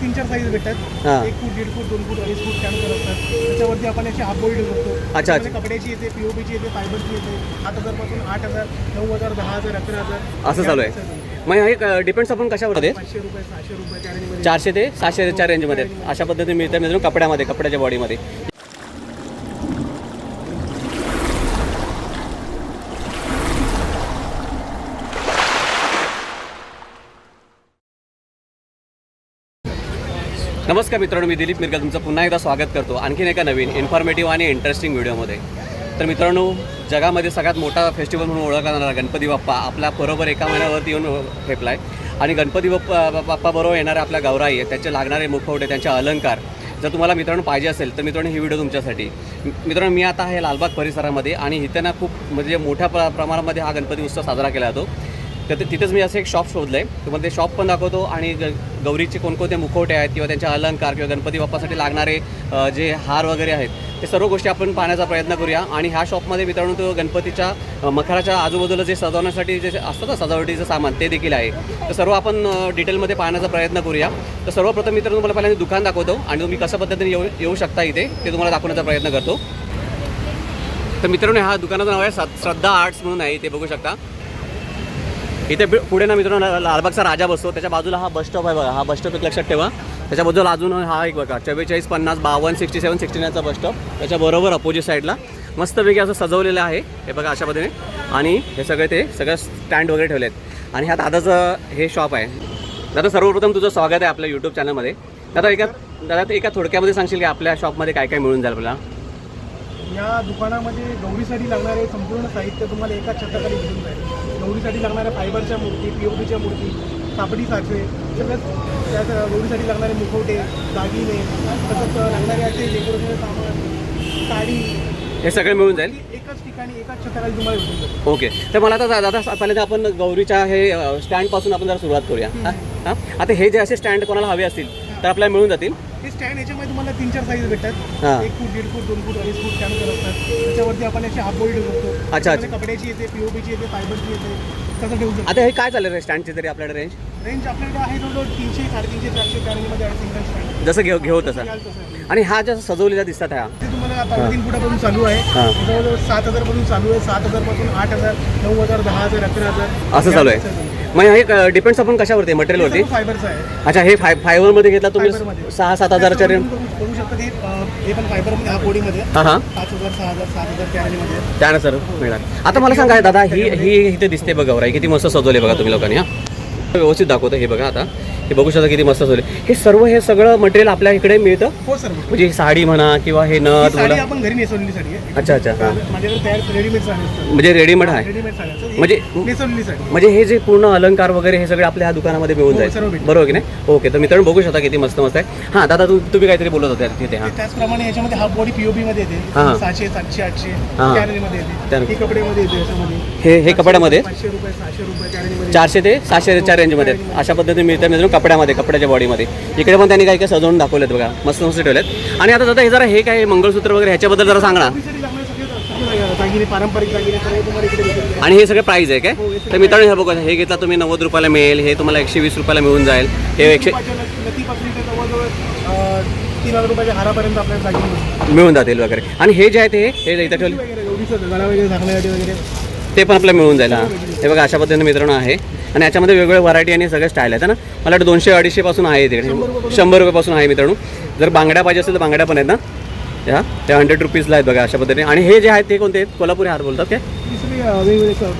तीन चार साईज भेटतात. एक फूट दीड फूट दोन फूट अडीच फूट कॅनकर असतात. त्याच्यावरती आपण याची हाफ ठेवू शकतो. अच्छा. कपड्याची येते पीओपीची येते फायबरची येते. सात हजारपासून आठ हजार नऊ हजार दहा हजार अकरा हजार. असं चालू आहे. मग हे डिपेंड्स आपण कशावर पाचशे रुपये सहाशे त्या रेंजमध्ये चारशे ते अशा पद्धतीने मिळतं मिळून कपड्यामध्ये कपड्याच्या बॉडीमध्ये नमस्कार मित्रांनो मी दिलीप मिरकल तुमचं पुन्हा एकदा स्वागत करतो आणखीन एका नवीन इन्फॉर्मेटिव्ह आणि इंटरेस्टिंग व्हिडिओमध्ये तर मित्रांनो जगामध्ये सगळ्यात मोठा फेस्टिवल म्हणून ओळखला जाणारा गणपती बाप्पा आपल्या बरोबर एका महिन्यावरती येऊन ठेपला आहे आणि गणपती बाप्पा बाप्पा बरोबर आपल्या गौराई आहे त्यांचे लागणारे मुखवटे त्यांचे अलंकार जर तुम्हाला मित्रांनो पाहिजे असेल तर मित्रांनो ही व्हिडिओ तुमच्यासाठी. मित्रांनो मी आता आहे लालबाग परिसरामध्ये आणि इथे ना खूप म्हणजे मोठ्या प्र प्रमाणामध्ये हा गणपती उत्सव साजरा केला जातो. तर ते- तिथेच मी असं एक शॉप शोधलं आहे तुम्हाला ते शॉप पण दाखवतो आणि ग गौरीचे कोणकोणते मुखवटे आहेत किंवा त्यांचे अलंकार किंवा गणपती बाप्पासाठी लागणारे जे हार वगैरे आहेत ते सर्व गोष्टी आपण पाहण्याचा प्रयत्न करूया. आणि ह्या शॉपमध्ये मित्रांनो तो गणपतीच्या मखराच्या आजूबाजूला जे सजवण्यासाठी जे असतं ना सजावटीचं सामान ते देखील आहे. तर सर्व आपण डिटेलमध्ये पाहण्याचा प्रयत्न करूया. तर सर्वप्रथम मित्रांनो तुम्हाला पहिल्यांदा दुकान दाखवतो आणि तुम्ही कशा पद्धतीने येऊ येऊ शकता इथे ते तुम्हाला दाखवण्याचा प्रयत्न करतो. तर मित्रांनो ह्या दुकानाचं नाव आहे श्रद्धा आर्ट्स म्हणून आहे ते बघू शकता. इथे पुढे ना मित्रांनो लालबागचा राजा बसतो. त्याच्या बाजूला हा बस स्टॉप आहे बघा. हा बस स्टॉप एक लक्षात ठेवा. त्याच्याबद्दल अजून हा एक बघा. चव्वेचाळीस पन्नास बावन्न सिक्स्टी सेवन सिक्स्टी नाईनचा बस स्टॉप त्याच्याबरोबर अपोजिट साईडला मस्तपैकी असं सजवलेलं आहे. हे बघा अशा पद्धतीने. आणि हे सगळे ते सगळं स्टँड वगैरे ठेवले आहेत आणि ह्या दादाचं हे शॉप आहे. दादा सर्वप्रथम तुझं स्वागत आहे आपल्या यूट्यूब चॅनलमध्ये दादा एका दादा ते एका थोडक्यामध्ये सांगशील की आपल्या शॉपमध्ये काय काय मिळून जाईल आपल्याला? या दुकानामध्ये गौरीसाठी लागणारे संपूर्ण साहित्य तुम्हाला एका छताखाली मिळून जाईल. गौरीसाठी लागणाऱ्या फायबरच्या मूर्ती पीओपीच्या मूर्ती कापडी साचे सगळ्याच त्यात गौरीसाठी लागणारे मुखवटे दागिने तसंच लागणारे असे डेकोरेशन सामान साडी. हे सगळे मिळून जाईल? एकच ठिकाणी एकाच छताखाली तुम्हाला भेटून जाईल. ओके. तर मला आता दादा पहिल्यांदा आपण गौरीच्या हे स्टँडपासून आपण जरा सुरुवात करूया. हां? आता हे जे असे स्टँड कोणाला हवे असतील तर आपल्याला मिळून जातील. हे स्टँड याच्यामध्ये तुम्हाला तीन चार साईज भेटतात. हां. एक फूट दीड फूट दोन फूट अडीच फूट कॅनकर असतात. त्याच्यावरती आपण याची हाफ बॉडी ठेवू शकतो. अच्छा. त्याच्यामध्ये कपड्याची येते पीओपीची येते फायबरची येते. तसं ठेवू शकतो. आता हे काय चालेल रे स्टँडची तरी आपल्याकडे रेंज रेंज आपल्याकडे आहे जवळजवळ तीनशे साडेतीनशे चारशे कॅनरीमध्ये आहे सिंगल स्टँड जसं घेऊ घेऊ तसं. घ्याल तसं. आणि हा जसं सजवलेला दिसतात ह्या ते तुम्हाला तीन फुटापासून चालू आहे. हां. जवळजवळ सात हजारपासून चालू आहे. सात हजारपासून आठ हजार नऊ हजार दहा हजार अकरा हजार. असं चालू आहे. मग हे डिपेंड्स आपण कशावरती मटेरियलवरती फायबरचं आहे. अच्छा हे फाय फायबरमध्ये घेतला तुम्ही? फायबरमध्ये. सहा सात हजाराच्या रेंज करू शकतात हे अं, हे पण फायबरमध्ये हा बॉडीमध्ये हां हां. पाच हजार सहा हजार सात हजार कॅनरीमध्ये त्यानं सर मिळाल आता मला सांगा दादा ही ही इथे दिसते बघा वराई किती मस्त सजवले बघा तुम्ही लोकांनी हां. व्यवस्थित दाखवतो हे बघा आता. हे बघू शकता किती मस्त सजवले हे सर्व हे सगळं मटेरियल आपल्या इकडे मिळतं? हो सर म्हणजे ही साडी म्हणा किंवा हे ही नथ साडी बोला आपण घरी नेसवलेली साडी आहे. अच्छा अच्छा हां. माझ्याकडे तयार रेडीमेड साडी असतात म्हणजे रेडीमेड आहे? रेडीमेड साडी असतात. ही म्हणजे नेसवलेली साडी म्हणजे हे जे पूर्ण अलंकार वगैरे हे सगळे आपल्या ह्या दुकानामध्ये मिळून हो, जाईल. सर्व भेटेल. बरोबर की नाही? ओके तर मित्रांनो बघू शकता किती मस्त मस्त आहे. हां दादा तू तुम्ही काहीतरी बोलत होते तिथे हां. ते त्याचप्रमाणे याच्यामध्ये हाफ बॉडी पीओपी मध्ये हां. येते सहाशे सातशे आठशे हां. येते. ही कपड्यामध्ये येते याच्यामध्ये. हे हे कपड्यामध्ये? पाचशे रुपये सहाशे रुपये चारशे ते सहाशेच्या रेंजमध्ये अशा पद्धतीने मिळतं मिळून कपड्यामध्ये कपड्याच्या बॉडीमध्ये इकडे पण त्यांनी काही काही सजवून दाखवलेत बघा. मस्त मस्त ठेवलेत. आणि आता दादा हे जरा हे काय मंगळसूत्र वगैरे ह्याच्याबद्दल जरा सांगा ना. आणि हे सगळे प्राईज आहे काय? तर मित्रांनो हे बघा हे घेतला तुम्ही नव्वद रुपयाला मिळेल. हे तुम्हाला एकशे वीस रुपयाला मिळून जाईल. हे एकशे. मिळून जातील वगैरे. आणि हे जे आहे ते हे इथं ठेवले ते पण आपल्याला मिळून जाईल हां. हे बघा अशा पद्धतीने मित्रांनो आहे. आणि याच्यामध्ये वेगवेगळे व्हरायटी आणि सगळे स्टाईल आहेत ना? मला वाटतं दोनशे अडीचशेपासून आहे तिकडे शंभर रुपयापासून आहे मित्रांनो. जर बांगड्या पाहिजे असेल तर बांगड्या पण आहेत ना. ह्या त्या हंड्रेड रुपीजला आहेत बघा अशा पद्धतीने. आणि हे जे आहेत ते कोणते आहेत? कोल्हापुरी हार बोलतात काय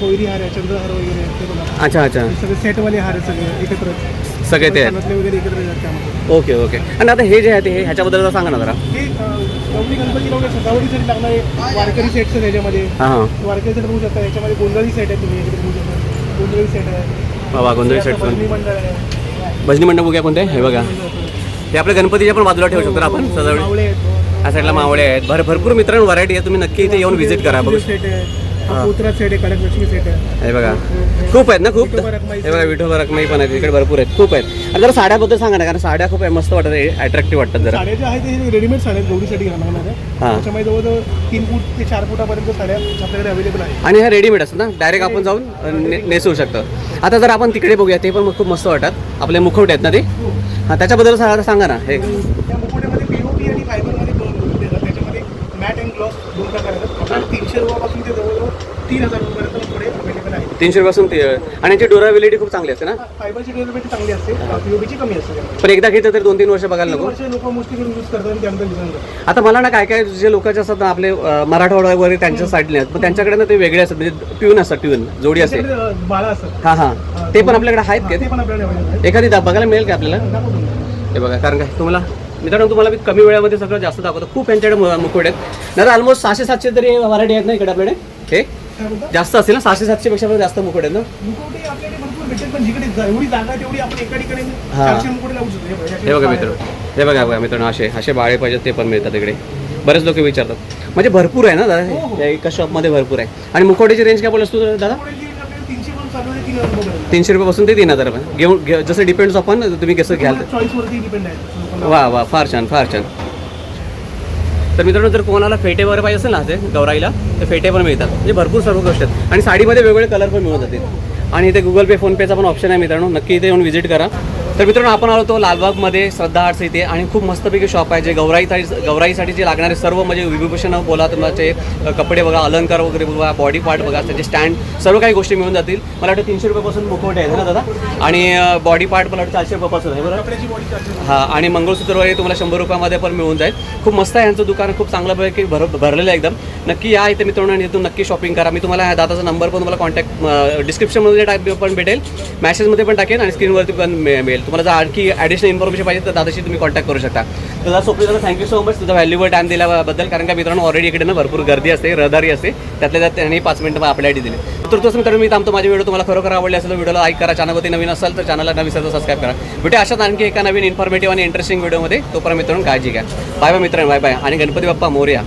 कोयरी हार आहे चंद्रहार वगैरे अच्छा अच्छा. सगळे सेटवाले हार सगळे एकत्र. सगळे ते आहेत. Okay okay. आणि आता हे जे आहे ते ह्याच्याबद्दल जरा सांगा ना जरा. गौरी गणपती वगैरे सजावटीसाठी लागणारे वारकरी सेट्स आहेत याच्यामध्ये. वारकरी सेट बघू शकता याच्यामध्ये गोंधळी सेट आहे तुम्ही गोंधळी सेट आहे. बाबा गोंधळी सेट पण भजनी मंडळ आहे. भजनी मंडप बघूया कोणते? हे बघा. हे आपल्या गणपतीच्या पण बाजूला ठेवू शकतो आपण सजावटी? मावळे आहेत. या साईडला मावळे आहेत. भर भरपूर मित्रांनो व्हरायटी आहे. तुम्ही नक्की इथे येऊन व्हिजिट करा बघू सेट आहे हा सेट आहे. सेट हे बघा खूप आहेत ना खूप विठोबा रखमाई हे बघा विठोबा रखमाई पण आहेत इकडे भरपूर आहेत खूप आहेत. आणि जरा साड्याबद्दल सांगा ना कारण साड्या खूप मस्त वाटतात अट्रॅक्टिव्ह वाटतात जरा. साड्या ज्या आहेत ते रेडीमेड साड्या आहेत गौरीसाठी घालणार हां. जवळजवळ तीन फूट ते चार फुटापर्यंत साड्या आपल्याकडे अवेलेबल आहे आणि ह्या रेडीमेड असतात ना डायरेक्ट आपण जाऊन ने नेसवू शकतो. आता जर आपण तिकडे बघूया ते पण खूप मस्त वाटतात. आपले मुखवटे आहेत ना ते? हां. त्याच्याबद्दल सा- सांगा ना हे त्या मुकुट्यामध्ये पीओपी आणि फायबरमध्ये दोन मुकुट येतात त्याच्यामध्ये मॅट आपल्याला तीनशे रुपयापासून ते जवळजवळ तीन हजार रुपयापर्यंत मुकुटे अवेलेबल आहेत तीनशे रुपयापासून ते आणि याची ड्युरेबिलिटी खूप चांगली असते ना? फायबरची ड्युरेबिलिटी चांगली असते पीओपीची कमी असते. पण एकदा घेतलं तर दोन तीन वर्ष बघायला नको. वर्ष लोक मोस्टली करून यूज करतात आणि करतात. आता मला ना काय काय जे लोकांचे असतात ना आपले अं, मराठवाडा वगैरे त्यांच्या साईडने आहेत पण त्यांच्याकडे ना ते वेगळे असतात म्हणजे ट्यून असतात ट्यून जोडी असते. त्याच्याकडे, अं, बाळा असतात. हां हां. ते पण आपल्याकडे आहेत का? ते पण आपल्याला available आहेत. एखादी दा- बघायला मिळेल का आपल्याला? दाखवतो. मी. हे बघा कारण काय तुम्हाला मित्रांनो तुम्हाला मी कमी वेळामध्ये सगळं जास्त दाखवतो. खूप यांच्याकडे मुकुट आहेत. नाही ऑलमोस्ट सहाशे सातशे तरी व्हरायटी आहेत ना इकडे आपल्याकडे? हे? बोलता? जास्त असतील ना? सहाशे सातशे पेक्षा जास्त मुकुट आहेत ना? हा. हे बघा, हे मित्र? हे बघा बघा मित्रांनो असे असे बाळे पाहिजेत ते पण मिळतात इकडे. बरेच लोक विचारतात. म्हणजे भरपूर आहे ना हो, दादा? हो. या एका शॉपमध्ये भरपूर आहे. आणि मुकोट्याची रेंज काय बोलस तू दादा? तीनशे रुपयापासून ते तीन हजार रुपये घेऊन घे- जसं डिपेंड्स आपण तुम्ही कसं घ्याल. वा वा फार छान फार छान. तर मित्रांनो जर कोणाला फेटे वगैरे पाहिजे असेल ना ते गौराईला तर फेटे पण मिळतात. म्हणजे भरपूर सर्व गोष्टी आहेत. आणि साडीमध्ये वेगवेगळे कलर पण मिळून जातील. आणि इथे गुगल पे फोनपेचा पण ऑप्शन आहे मित्रांनो. नक्की इथे येऊन व्हिजिट करा. तर मित्रांनो आपण आलो होतो लालबागमध्ये श्रद्धा आर्ट्स इथे आणि खूप मस्तपैकी शॉप आहे जे गौराई गौराईसाठी जे लागणारे सर्व म्हणजे विभूषण बोला तुमचे कपडे बघा अलंकार वगैरे बघा बॉडी पार्ट बघा त्याचे स्टँड सर्व काही गोष्टी मिळून जातील. मला वाटतं तीनशे रुपयापासून मुखवटे आहेत ना दादा? आणि बॉडी पार्ट मला वाटतं चारशे रुपयापासून आहे बरोबर? हा आणि मंगळसूत्र वगैरे तुम्हाला शंभर रुपयामध्ये पण मिळून जाईल. खूप मस्त आहे यांचं दुकान खूप चांगल्यापैकी भर भरलेलं आहे एकदम. नक्की या इथे मित्रांनो आणि इथून नक्की शॉपिंग करा. मी तुम्हाला दादाचा नंबर पण तुम्हाला कॉन्टॅक्ट डिस्क्रिप्शनमध्ये टाक पण भेटेल. मॅसेजमध्ये पण टाकेन आणि स्क्रीनवरती पण मिळ- मिळेल तुम्हाला जर आणखी ॲडिशनल इन्फॉर्मेशन पाहिजे तर दादाशी तुम्ही कॉन्टॅक्ट करू शकता. तुला सोपली दादा थँक्यू सो मच तुझा व्हॅल्युबल टाइम दिल्याबद्दल. कारण का मित्रांनो ऑलरेडी इकडे ना भरपूर गर्दी असते रहदारी असते. त्यातल्या त्यात त्यांनी पाच मिनिटं आपल्यासाठी दिले. तर तसं मित्रांनो मी थांबतो. माझे व्हिडिओ तुम्हाला खरोखर आवडले असेल तर व्हिडिओला लाईक करा. चॅनलवरती नवीन असेल तर चॅनलला नवीन असेल सबस्क्राईब करा. भेटे अशाच आणखी एका नवीन इन्फॉर्मेटिव्ह आणि इंटरेस्टिंग व्हिडिओमध्ये तोपर्यंत मित्रांनो काळजी घ्या. बाय बाय मित्रांनो बाय बाय आणि गणपती बाप्पा मोर्या.